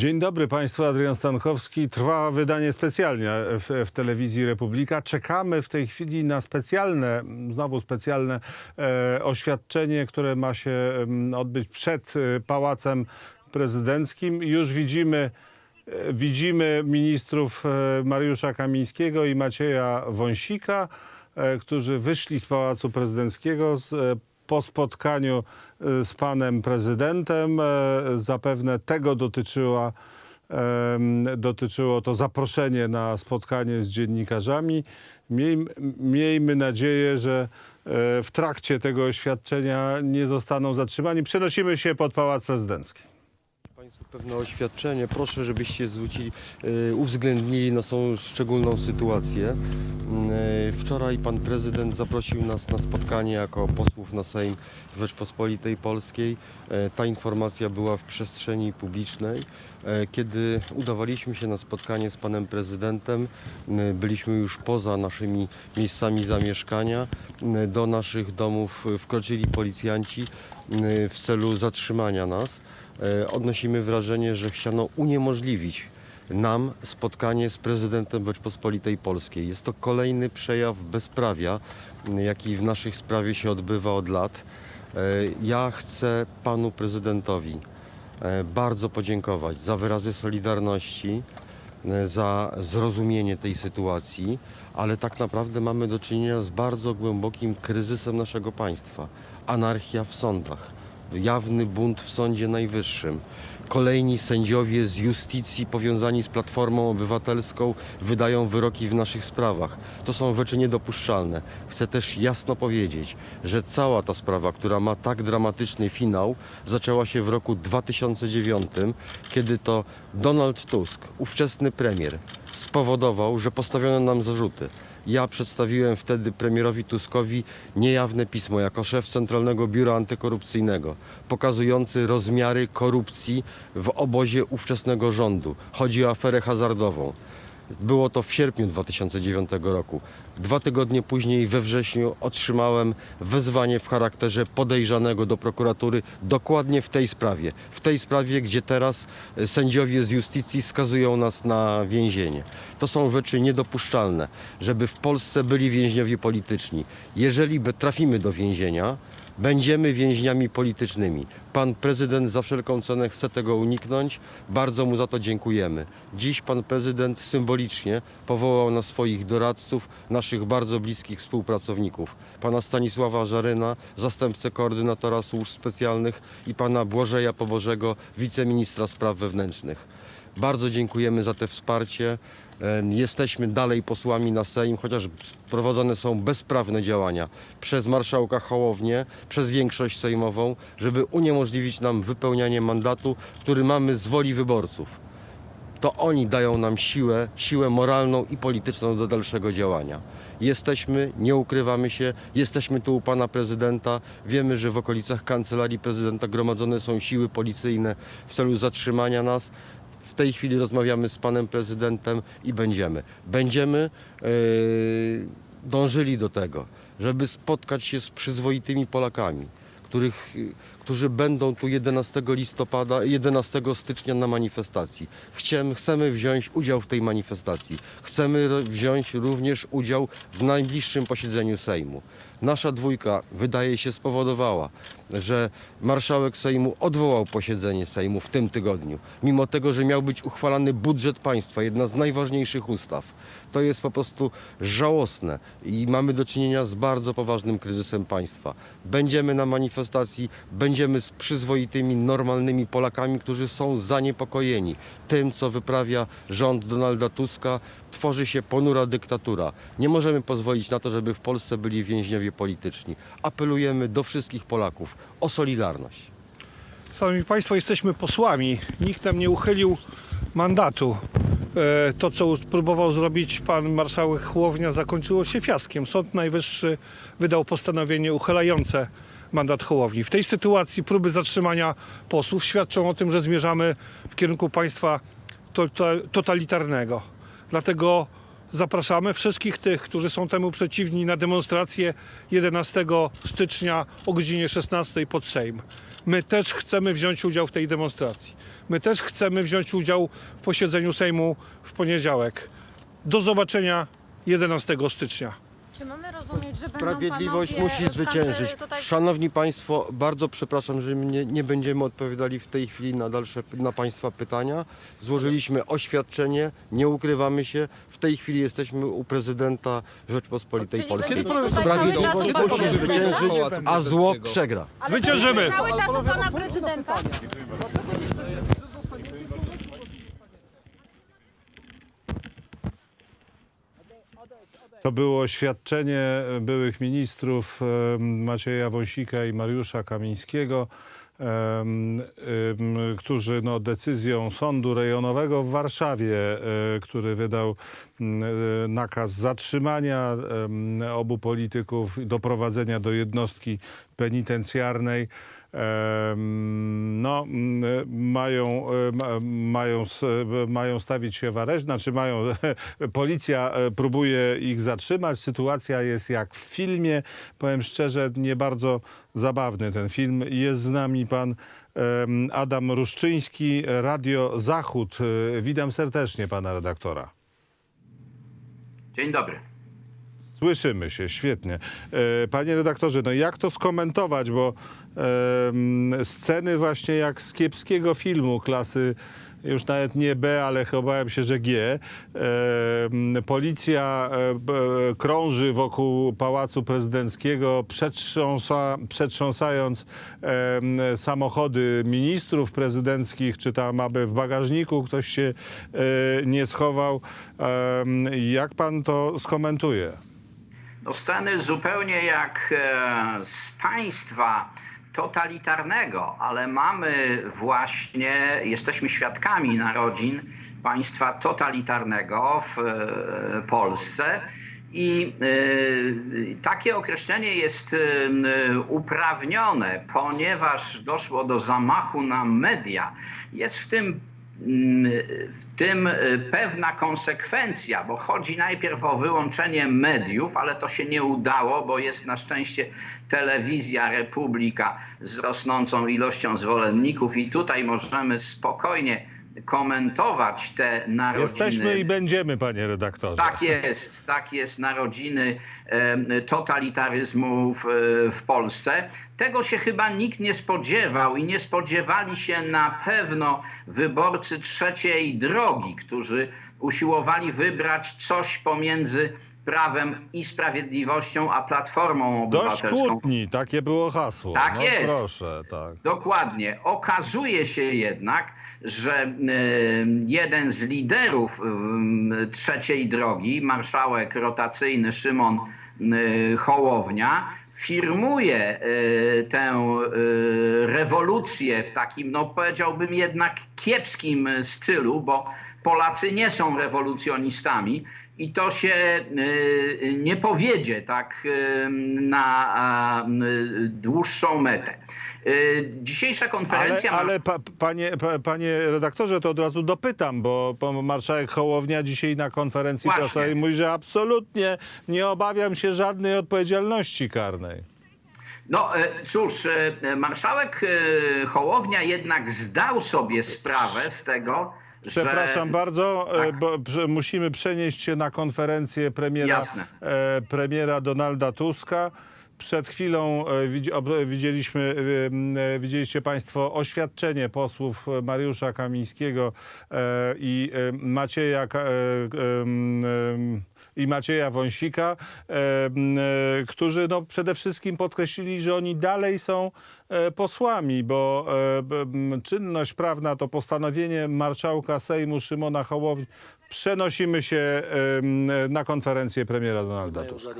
Dzień dobry Państwu, Adrian Stankowski. Trwa wydanie specjalnie w, w telewizji Republika. Czekamy w tej chwili na specjalne, znowu specjalne e, oświadczenie, które ma się odbyć przed e, Pałacem Prezydenckim. Już widzimy, e, widzimy ministrów e, Mariusza Kamińskiego i Macieja Wąsika, e, którzy wyszli z Pałacu Prezydenckiego z, e, po spotkaniu e, z panem prezydentem. E, Zapewne tego dotyczyła, dotyczyło to zaproszenie na spotkanie z dziennikarzami. Miejm, miejmy nadzieję, że e, w trakcie tego oświadczenia nie zostaną zatrzymani. Przenosimy się pod Pałac Prezydencki. Państwu pewne oświadczenie. Proszę, żebyście zwrócili, e, uwzględnili naszą szczególną sytuację. Mm, e, Wczoraj pan prezydent zaprosił nas na spotkanie jako posłów na Sejm Rzeczpospolitej Polskiej. E, Ta informacja była w przestrzeni publicznej. E, Kiedy udawaliśmy się na spotkanie z panem prezydentem, byliśmy już poza naszymi miejscami zamieszkania. Do naszych domów wkroczyli policjanci w celu zatrzymania nas. E, odnosimy wrażenie, że chciano uniemożliwić nam spotkanie z prezydentem Rzeczpospolitej Polskiej. Jest to kolejny przejaw bezprawia, jaki w naszej sprawie się odbywa od lat. E, Ja chcę panu prezydentowi e, bardzo podziękować za wyrazy solidarności, e, za zrozumienie tej sytuacji, ale tak naprawdę mamy do czynienia z bardzo głębokim kryzysem naszego państwa. Anarchia w sądach, jawny bunt w Sądzie Najwyższym. Kolejni sędziowie z justycji powiązani z Platformą Obywatelską wydają wyroki w naszych sprawach. To są rzeczy niedopuszczalne. Chcę też jasno powiedzieć, że cała ta sprawa, która ma tak dramatyczny finał, zaczęła się w roku 2009, kiedy to Donald Tusk, ówczesny premier, spowodował, że postawiono nam zarzuty. Ja przedstawiłem wtedy premierowi Tuskowi niejawne pismo jako szef Centralnego Biura Antykorupcyjnego, pokazujący rozmiary korupcji w obozie ówczesnego rządu. Chodzi o aferę hazardową. Było to w sierpniu 2009 roku. Dwa tygodnie później, we wrześniu, otrzymałem wezwanie w charakterze podejrzanego do prokuratury dokładnie w tej sprawie. W tej sprawie, gdzie teraz e, sędziowie z justycji skazują nas na więzienie. To są rzeczy niedopuszczalne, żeby w Polsce byli więźniowie polityczni. Jeżeli trafimy do więzienia, Będziemy więźniami politycznymi. Pan prezydent za wszelką cenę chce tego uniknąć. Bardzo mu za to dziękujemy. Dziś pan prezydent symbolicznie powołał na swoich doradców, naszych bardzo bliskich współpracowników. Pana Stanisława Żaryna, zastępcę koordynatora służb specjalnych i pana Błażeja Pobożego, wiceministra spraw wewnętrznych. Bardzo dziękujemy za te wsparcie. Jesteśmy dalej posłami na Sejm, chociaż prowadzone są bezprawne działania przez marszałka Hołownię, przez większość sejmową, żeby uniemożliwić nam wypełnianie mandatu, który mamy z woli wyborców. To oni dają nam siłę, siłę moralną i polityczną do dalszego działania. Jesteśmy, nie ukrywamy się, jesteśmy tu u pana prezydenta. Wiemy, że w okolicach kancelarii prezydenta gromadzone są siły policyjne w celu zatrzymania nas. Tej chwili rozmawiamy z panem prezydentem i będziemy. Będziemy yy, dążyli do tego, żeby spotkać się z przyzwoitymi Polakami, których, którzy będą tu 11 listopada, 11 stycznia na manifestacji. Chcemy, chcemy wziąć udział w tej manifestacji. Chcemy wziąć również udział w najbliższym posiedzeniu Sejmu. Nasza dwójka wydaje się spowodowała, że marszałek Sejmu odwołał posiedzenie Sejmu w tym tygodniu, mimo tego, że miał być uchwalany budżet państwa, jedna z najważniejszych ustaw. To jest po prostu żałosne i mamy do czynienia z bardzo poważnym kryzysem państwa. Będziemy na manifestacji, będziemy z przyzwoitymi, normalnymi Polakami, którzy są zaniepokojeni tym, co wyprawia rząd Donalda Tuska. Tworzy się ponura dyktatura. Nie możemy pozwolić na to, żeby w Polsce byli więźniowie polityczni. Apelujemy do wszystkich Polaków o solidarność. Szanowni Państwo, jesteśmy posłami. Nikt nam nie uchylił mandatu. E, To, co próbował zrobić pan marszałek Hołownia, zakończyło się fiaskiem. Sąd Najwyższy wydał postanowienie uchylające mandat Hołowni. W tej sytuacji próby zatrzymania posłów świadczą o tym, że zmierzamy w kierunku państwa tota- totalitarnego. Dlatego zapraszamy wszystkich tych, którzy są temu przeciwni na demonstrację 11 stycznia o godzinie 16 pod Sejm. My też chcemy wziąć udział w tej demonstracji. My też chcemy wziąć udział w posiedzeniu Sejmu w poniedziałek. Do zobaczenia 11 stycznia. Czy mamy rozumieć, że będą Sprawiedliwość panowie musi zwyciężyć. Tutaj... Szanowni Państwo, bardzo przepraszam, że nie, nie będziemy odpowiadali w tej chwili na dalsze na Państwa pytania. Złożyliśmy oświadczenie, nie ukrywamy się. W tej chwili jesteśmy u prezydenta Rzeczpospolitej Czyli Polskiej. będziecie tutaj cały czas Sprawiedliwość u musi pana zwyciężyć, prezydenta? a zło przegra. Ale Zwyciężymy! Cały czas u pana prezydenta. To było oświadczenie byłych ministrów Macieja Wąsika i Mariusza Kamińskiego, którzy no, decyzją sądu rejonowego w Warszawie, e, który wydał m, e, nakaz zatrzymania obu polityków i doprowadzenia do jednostki penitencjarnej. No, m, mają, e, ma- mają, e, mają stawić się w areszcie, znaczy mają, policja e, próbuje ich zatrzymać. Sytuacja jest jak w filmie. Powiem szczerze, nie bardzo zabawny ten film. Jest z nami pan Adam Ruszczyński, Radio Zachód. E, Witam serdecznie pana redaktora. Dzień dobry. Słyszymy się, świetnie. E, Panie redaktorze, no jak to skomentować, bo sceny właśnie jak z kiepskiego filmu klasy już nawet nie B, ale chyba się, że G. Em, Policja e, krąży wokół Pałacu Prezydenckiego, przetrząsa, przetrząsając em, samochody ministrów prezydenckich, czy tam aby w bagażniku ktoś się e, nie schował. Em, Jak pan to skomentuje? No sceny zupełnie jak e, z państwa totalitarnego, ale mamy właśnie, jesteśmy świadkami narodzin państwa totalitarnego w e, Polsce. I e, takie określenie jest e, uprawnione, ponieważ doszło do zamachu na media. Jest w tym w tym y, pewna konsekwencja, bo chodzi najpierw o wyłączenie mediów, ale to się nie udało, bo jest na szczęście telewizja Republika z rosnącą ilością zwolenników i tutaj możemy spokojnie komentować te narodziny. Jesteśmy i będziemy, panie redaktorze. Tak jest, tak jest, narodziny totalitaryzmu w, w Polsce. Tego się chyba nikt nie spodziewał i nie spodziewali się na pewno wyborcy trzeciej drogi, którzy usiłowali wybrać coś pomiędzy prawem i sprawiedliwością, a platformą Dość obywatelską. kłótni, takie było hasło. Tak no, jest. Proszę, tak. Dokładnie. Okazuje się jednak, że e, jeden z liderów e, trzeciej drogi, marszałek rotacyjny Szymon e, Hołownia, firmuje tę rewolucję w takim, no powiedziałbym jednak kiepskim stylu, bo Polacy nie są rewolucjonistami i to się e, nie powiedzie tak e, na dłuższą metę. Dzisiejsza Ale, konferencja ma... ale pa, panie, pa, panie redaktorze, to od razu dopytam, bo marszałek Hołownia dzisiaj na konferencji Właśnie. prasowej mówi, że absolutnie nie obawiam się żadnej odpowiedzialności karnej. No e, cóż, e, marszałek e, Hołownia jednak zdał sobie sprawę z tego, Przepraszam że... bardzo, e, Tak. bo musimy przenieść się na konferencję premiera, e, premiera Donalda Tuska. Przed chwilą e, widzieliśmy, e, widzieliście Państwo oświadczenie posłów Mariusza Kamińskiego i Macieja, e, i Macieja Wąsika, e, e, którzy no, przede wszystkim podkreślili, że oni dalej są e, posłami, bo czynność prawna to postanowienie marszałka Sejmu Szymona Hołowni. Przenosimy się na konferencję premiera Donalda Tuska.